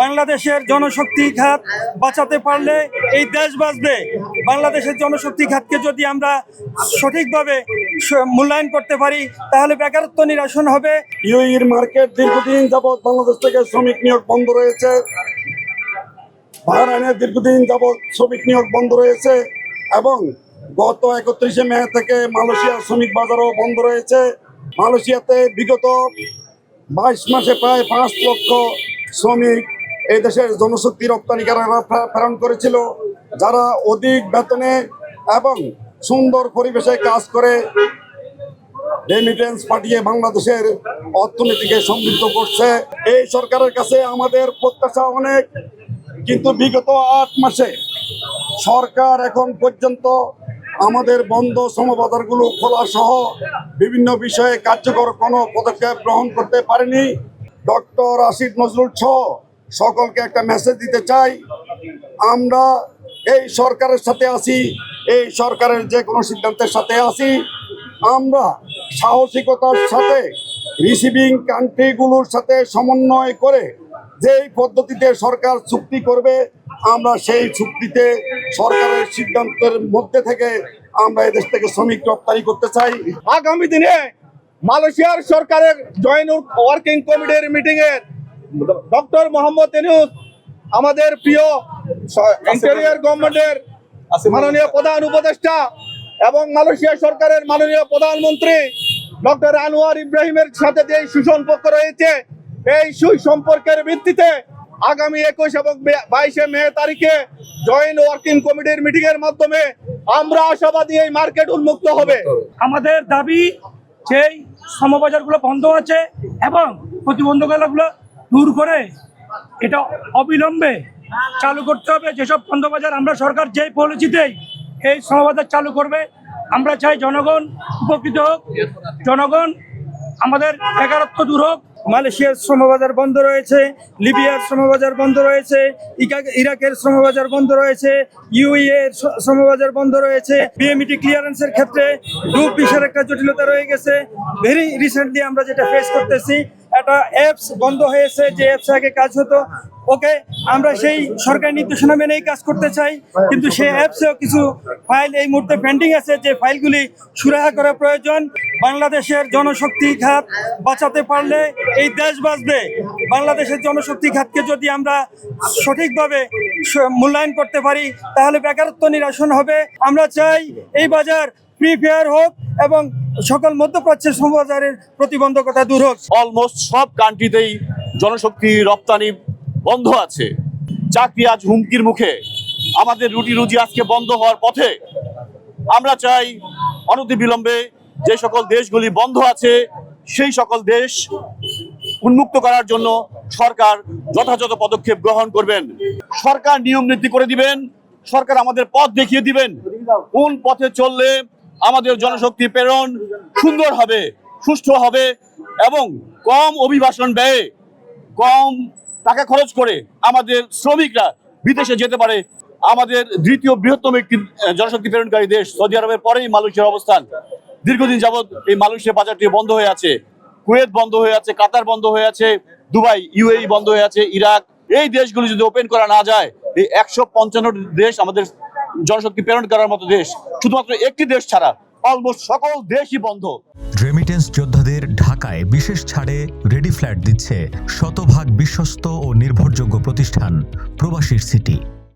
বাংলাদেশের জনশক্তি খাত বাঁচাতে পারলে এই দেশ বাঁচবে। বাংলাদেশের জনশক্তি খাতকে যদি আমরা সঠিকভাবে মূল্যায়ন করতে পারি, তাহলে বেকারত্ব নিরসন হবে। ইউইর মার্কেট দীর্ঘদিন যাবৎ বাংলাদেশ থেকে শ্রমিক নিয়োগ বন্ধ রয়েছে। বাহরাইনের দীর্ঘদিন যাবৎ শ্রমিক নিয়োগ বন্ধ রয়েছে এবং গত একত্রিশে মে থেকে মালয়েশিয়ার শ্রমিক বাজারও বন্ধ রয়েছে। মালয়েশিয়াতে বিগত বাইশ মাসে প্রায় পাঁচ লক্ষ শ্রমিক এই দেশের জনশক্তি রপ্তানিকাররা প্রে- প্রেরণ করেছিল, যারা অধিক বেতনে এবং সুন্দর পরিবেশে কাজ করে রেমিটেন্স পাঠিয়ে বাংলাদেশের অর্থনীতিকে সমৃদ্ধ করছে। এই সরকারের কাছে আমাদের প্রত্যাশা অনেক, কিন্তু বিগত আট মাসে সরকার এখন পর্যন্ত আমাদের বন্ধ শ্রমবাজারগুলো খোলা সহ বিভিন্ন বিষয়ে কার্যকর কোনো পদক্ষেপ গ্রহণ করতে পারেনি। ডক্টর আসিফ নজরুল সহ সকলকে একটা মেসেজ দিতে চাই। আমরা এই সরকারের সাথে আছি, এই সরকারের যে কোনো সিদ্ধান্তের সাথে আছি। আমরা সাহসিকতার সাথে রিসিভিং কান্ট্রিগুলোর সাথে সমন্বয় করে যেই পদ্ধতিতে সরকার চুক্তি করবে, আমরা সেই চুক্তিতে সরকারের সিদ্ধান্তের মধ্যে থেকে আমরা এদেশ থেকে শ্রমিক রপ্তানি করতে চাই। আগামী দিনে মালয়েশিয়ার সরকারের জয়েন্ট ওয়ার্কিং কমিটির মিটিং এর ডক্টর মোহাম্মদ ইনুস আমাদের প্রিয় ইন্টেরিয়র গভর্নমেন্টের মাননীয় প্রধান উপদেষ্টা এবং মালয়েশিয়া সরকারের মাননীয় প্রধানমন্ত্রী ডক্টর আনোয়ার ইব্রাহিমের সাথে যে সুসম্পর্ক রয়েছে এই সুসম্পর্কের ভিত্তিতে আগামী একুশ এবং বাইশে মে তারিখে জয়েন্ট ওয়ার্কিং কমিটির মিটিং এর মাধ্যমে আমরা আশাবাদী এই মার্কেট উন্মুক্ত হবে। আমাদের দাবি যেই শ্রমবাজারগুলো বন্ধ আছে এবং প্রতিবন্ধকতাগুলো দূর করে এটা অবিলম্বে চালু করতে হবে। যেসব বন্ধবাজার আমরা সরকার যেই পলিসিতেই এই শ্রমবাজার চালু করবে, আমরা চাই জনগণ উপকৃত হোক, জনগণ আমাদের বেকারত্ব দূর হোক। মালয়েশিয়ার শ্রমবাজার বন্ধ রয়েছে, লিবিয়ার শ্রমবাজার বন্ধ রয়েছে ইরাকের শ্রমবাজার বন্ধ রয়েছে ইউই এর শ্রমবাজার বন্ধ রয়েছে। বিএমইটি ক্লিয়ারেন্সের ক্ষেত্রে গ্রুপ বিশের একটা জটিলতা রয়ে গেছে। ভেরি রিসেন্টলি আমরা যেটা ফেস করতেছি একটা অ্যাপস বন্ধ হয়েছে, যে অ্যাপস আগে কাজ হতো। ওকে আমরা সেই সরকারি নির্দেশনা মেনেই কাজ করতে চাই, কিন্তু সেই অ্যাপসেও কিছু ফাইল এই মুহূর্তে পেন্ডিং আছে, যে ফাইলগুলি সুরাহা করা প্রয়োজন। বাংলাদেশের জনশক্তি খাত বাঁচাতে পারলে এই দেশ বাঁচবে। বাংলাদেশের জনশক্তি খাতকে যদি আমরা সঠিকভাবে মূল্যায়ন করতে পারি, তাহলে বেকারত্ব নিরসন হবে। আমরা চাই এই বাজার ফ্রি ফেয়ার হোক এবং সকল মধ্যপ্রাচ্যের সমবাজারের প্রতিবন্ধকতা দূর হোক। অলমোস্ট সব কান্ট্রিতেই জনশক্তি রপ্তানি বন্ধ আছে। চাকরি আজ হুমকির মুখে। আমাদের রুটি রুজি আজকে বন্ধ হওয়ার পথে। আমরা চাই অনতিবিলম্বে যে সকল দেশগুলি বন্ধ আছে, সেই সকল দেশ উন্মুক্ত করার জন্য সরকার যথাযথ পদক্ষেপ গ্রহণ করবেন। সরকার নিয়ম নীতি করে দিবেন। সরকার আমাদের পথ দেখিয়ে দিবেন। কোন পথে চললে আমাদের জনশক্তি প্রেরণ সুন্দর হবে সুষ্ঠু হবে এবং কম অভিবাসন ব্যয়ে কম টাকা খরচ করে আমাদের শ্রমিকরা বিদেশে যেতে পারে। আমাদের দ্বিতীয় বৃহত্তম একটি জনশক্তি প্রেরণকারী দেশ সৌদি আরবের পরেই মালয়েশিয়ার অবস্থান। দীর্ঘদিন যাবৎ এই মালয়েশিয়া বাজারটি বন্ধ হয়ে আছে, কুয়েত বন্ধ হয়ে আছে, কাতার বন্ধ হয়ে আছে, দুবাই, ইউএই বন্ধ হয়ে আছে, ইরাক। এই দেশগুলি যদি ওপেন করা না যায়, এই একশো পঞ্চান্ন দেশ আমাদের জনশক্তি প্রেরণ করার মতো দেশ, শুধুমাত্র একটি দেশ ছাড়া অলমোস্ট সকল দেশই বন্ধ। রেমিটেন্স যোদ্ধাদের ঢাকায় বিশেষ ছাড়ে রেডি ফ্ল্যাট দিচ্ছে শতভাগ বিশ্বস্ত ও নির্ভরযোগ্য প্রতিষ্ঠান প্রবাসীর সিটি।